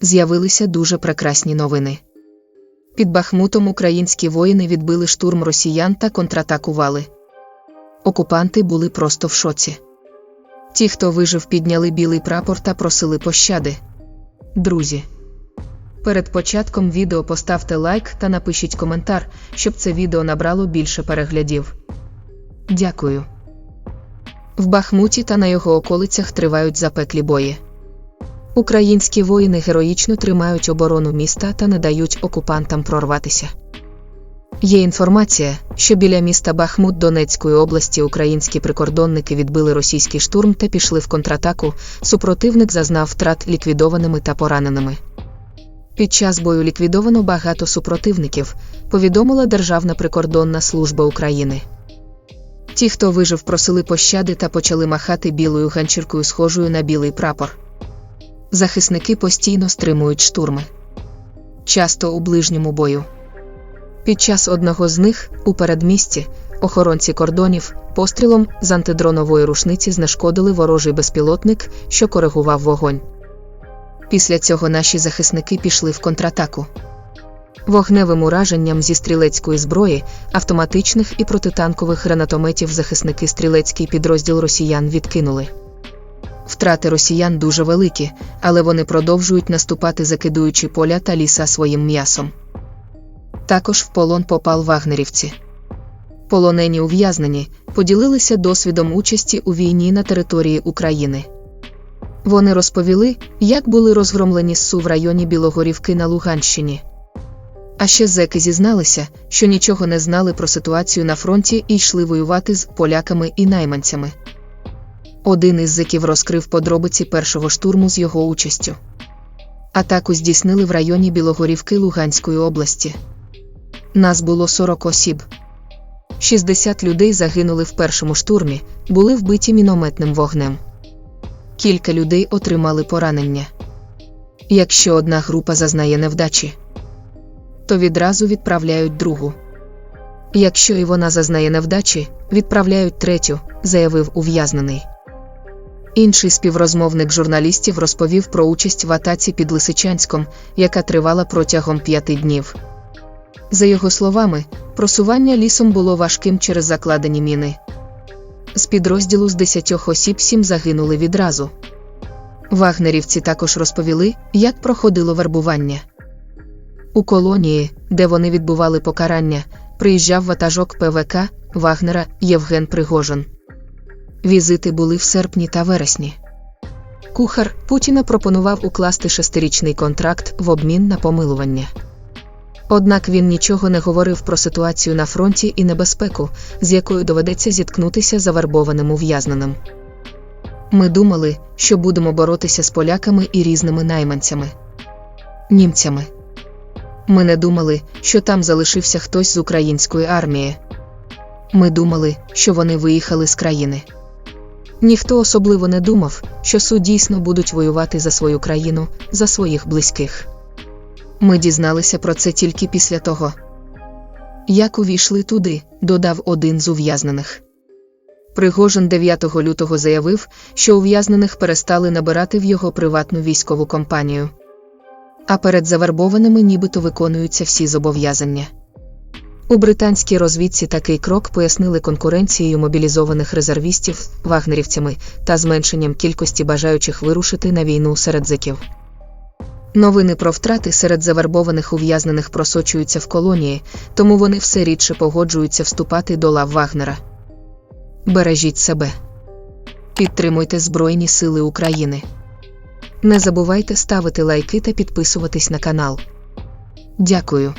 з'явилися дуже прекрасні новини. Під Бахмутом українські воїни відбили штурм росіян та контратакували. Окупанти були просто в шоці. Ті, хто вижив, підняли білий прапор та просили пощади. Друзі. Перед початком відео поставте лайк та напишіть коментар, щоб це відео набрало більше переглядів. Дякую. В Бахмуті та на його околицях тривають запеклі бої. Українські воїни героїчно тримають оборону міста та не дають окупантам прорватися. Є інформація, що біля міста Бахмут Донецької області українські прикордонники відбили російський штурм та пішли в контратаку. Супротивник зазнав втрат ліквідованими та пораненими. Під час бою ліквідовано багато супротивників, повідомила Державна прикордонна служба України. Ті, хто вижив, просили пощади та почали махати білою ганчіркою, схожою на білий прапор. Захисники постійно стримують штурми. Часто у ближньому бою. Під час одного з них, у передмісті, охоронці кордонів, пострілом з антидронової рушниці знешкодили ворожий безпілотник, що коригував вогонь. Після цього наші захисники пішли в контратаку. Вогневим ураженням зі стрілецької зброї, автоматичних і протитанкових гранатометів захисники стрілецький підрозділ росіян відкинули. Втрати росіян дуже великі, але вони продовжують наступати, закидуючи поля та ліса своїм м'ясом. Також в полон попал вагнерівці. Полонені ув'язнені поділилися досвідом участі у війні на території України. Вони розповіли, як були розгромлені СУ в районі Білогорівки на Луганщині. А ще зеки зізналися, що нічого не знали про ситуацію на фронті і йшли воювати з поляками і найманцями. Один із зеків розкрив подробиці першого штурму з його участю. Атаку здійснили в районі Білогорівки Луганської області. Нас було 40 осіб. 60 людей загинули в першому штурмі, були вбиті мінометним вогнем. Кілька людей отримали поранення. Якщо одна група зазнає невдачі, то відразу відправляють другу. Якщо і вона зазнає невдачі, відправляють третю, заявив ув'язнений. Інший співрозмовник журналістів розповів про участь в атаці під Лисичанськом, яка тривала протягом п'яти днів. За його словами, просування лісом було важким через закладені міни. З підрозділу з 10 осіб сім загинули відразу. Вагнерівці також розповіли, як проходило вербування. У колонії, де вони відбували покарання, приїжджав ватажок ПВК Вагнера Євген Пригожин. Візити були в серпні та вересні. Кухар Путіна пропонував укласти шестирічний контракт в обмін на помилування. Однак він нічого не говорив про ситуацію на фронті і небезпеку, з якою доведеться зіткнутися завербованим ув'язненим. Ми думали, що будемо боротися з поляками і різними найманцями, німцями. Ми не думали, що там залишився хтось з української армії. Ми думали, що вони виїхали з країни. Ніхто особливо не думав, що суд дійсно будуть воювати за свою країну, за своїх близьких. Ми дізналися про це тільки після того, як увійшли туди, додав один з ув'язнених. Пригожин 9 лютого заявив, що ув'язнених перестали набирати в його приватну військову компанію. А перед завербованими нібито виконуються всі зобов'язання. У британській розвідці такий крок пояснили конкуренцією мобілізованих резервістів, вагнерівцями та зменшенням кількості бажаючих вирушити на війну серед зеків. Новини про втрати серед завербованих ув'язнених просочуються в колонії, тому вони все рідше погоджуються вступати до лав Вагнера. Бережіть себе. Підтримуйте Збройні Сили України. Не забувайте ставити лайки та підписуватись на канал. Дякую.